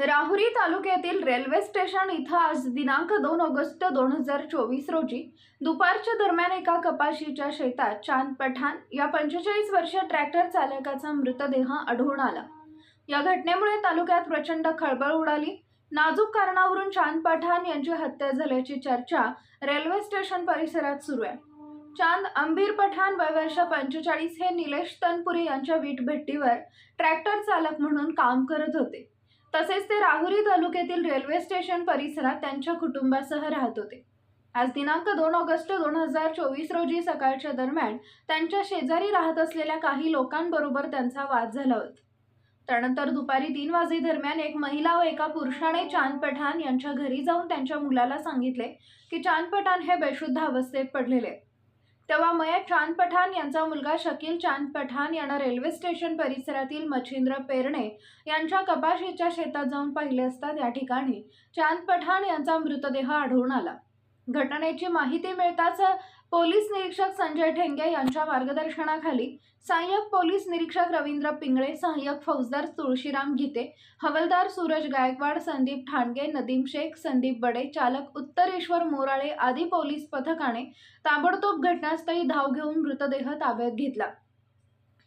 राहुरी तालुक्यातील railway station इथं आज दिनांक दोन ऑगस्ट दोन हजार चोवीस रोजी दुपारच्या दरम्यान एका कपाशीच्या शेतात चांद पठाण या पंचेचाळीस वर्ष ट्रॅक्टर चालकाचा मृतदेह आढळून आला. या घटनेमुळे तालुक्यात प्रचंड खळबळ उडाली. नाजूक कारणावरून चांद पठाण यांची हत्या झाल्याची चर्चा रेल्वे स्टेशन परिसरात सुरू आहे. चांद अंबीर पठाण वय वर्ष पंचेचाळीस हे निलेश तनपुरे यांच्या वीटभट्टीवर ट्रॅक्टर चालक म्हणून काम करत होते. तसेच ते राहुरी तालुक्यातील रेल्वे स्टेशन परिसरात त्यांच्या कुटुंबासह राहत होते आज दिनांक दोन ऑगस्ट दोन हजार चोवीस रोजी सकाळच्या दरम्यान त्यांच्या शेजारी राहत असलेल्या काही लोकांबरोबर त्यांचा वाद झाला होता त्यानंतर दुपारी तीन वाजे दरम्यान एक महिला व एका पुरुषाने चांद पठाण यांच्या घरी जाऊन त्यांच्या मुलाला सांगितले की चांद पठाण हे बेशुद्ध अवस्थेत पडलेले आहेत. तेव्हा मयत चांद पठाण यांचा मुलगा शकील चांद पठाण यांना रेल्वे स्टेशन परिसरातील मच्छिंद्र पेरणे यांच्या कपाशीच्या शेतात जाऊन पाहिले असता त्या ठिकाणी चांद पठाण यांचा मृतदेह आढळून आला. घटनेची माहिती मिळताच पोलीस निरीक्षक संजय ठेंगे यांच्या मार्गदर्शनाखाली सहाय्यक पोलीस निरीक्षक रवींद्र पिंगळे सहाय्यक फौजदार तुळशीराम गीते हवलदार सूरज गायकवाड संदीप ठाणगे नदीम शेख संदीप बडे चालक उत्तरेश्वर मोराळे आदी पोलीस पथकाने ताबडतोब घटनास्थळी धाव घेऊन मृतदेह ताब्यात घेतला.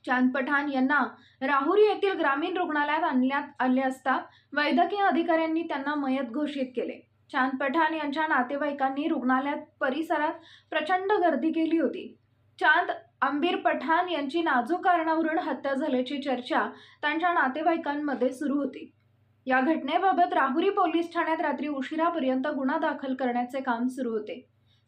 चांद पठाण यांना राहुरी येथील ग्रामीण रुग्णालयात आणण्यात आले असता वैद्यकीय अधिकाऱ्यांनी त्यांना मयत घोषित केले. चांद पठाण यांच्या नातेवाईकांनी रुग्णालयात परिसरात प्रचंड गर्दी केली होती. चांद आंबीर पठाण यांची नाजूक कारणावरून हत्या झाल्याची चर्चा त्यांच्या नातेवाईकांमध्ये सुरू होती. या घटनेबाबत राहुरी पोलीस ठाण्यात रात्री उशिरापर्यंत गुन्हा दाखल करण्याचे काम सुरू होते.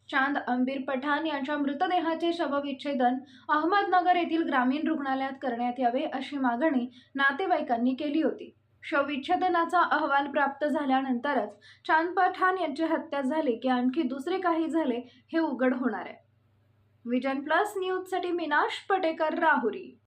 चांद अंबीर पठाण यांच्या मृतदेहाचे शवविच्छेदन अहमदनगर येथील ग्रामीण रुग्णालयात करण्यात यावे अशी मागणी नातेवाईकांनी केली होती. शवविच्छेदनाचा अहवाल प्राप्त झाल्यानंतरच चांद पठाण यांची हत्या झाली की आणखी दुसरे काही झाले हे उघड होणार आहे. विजन प्लस न्यूजसाठी मीनाश पटेकर राहुरी.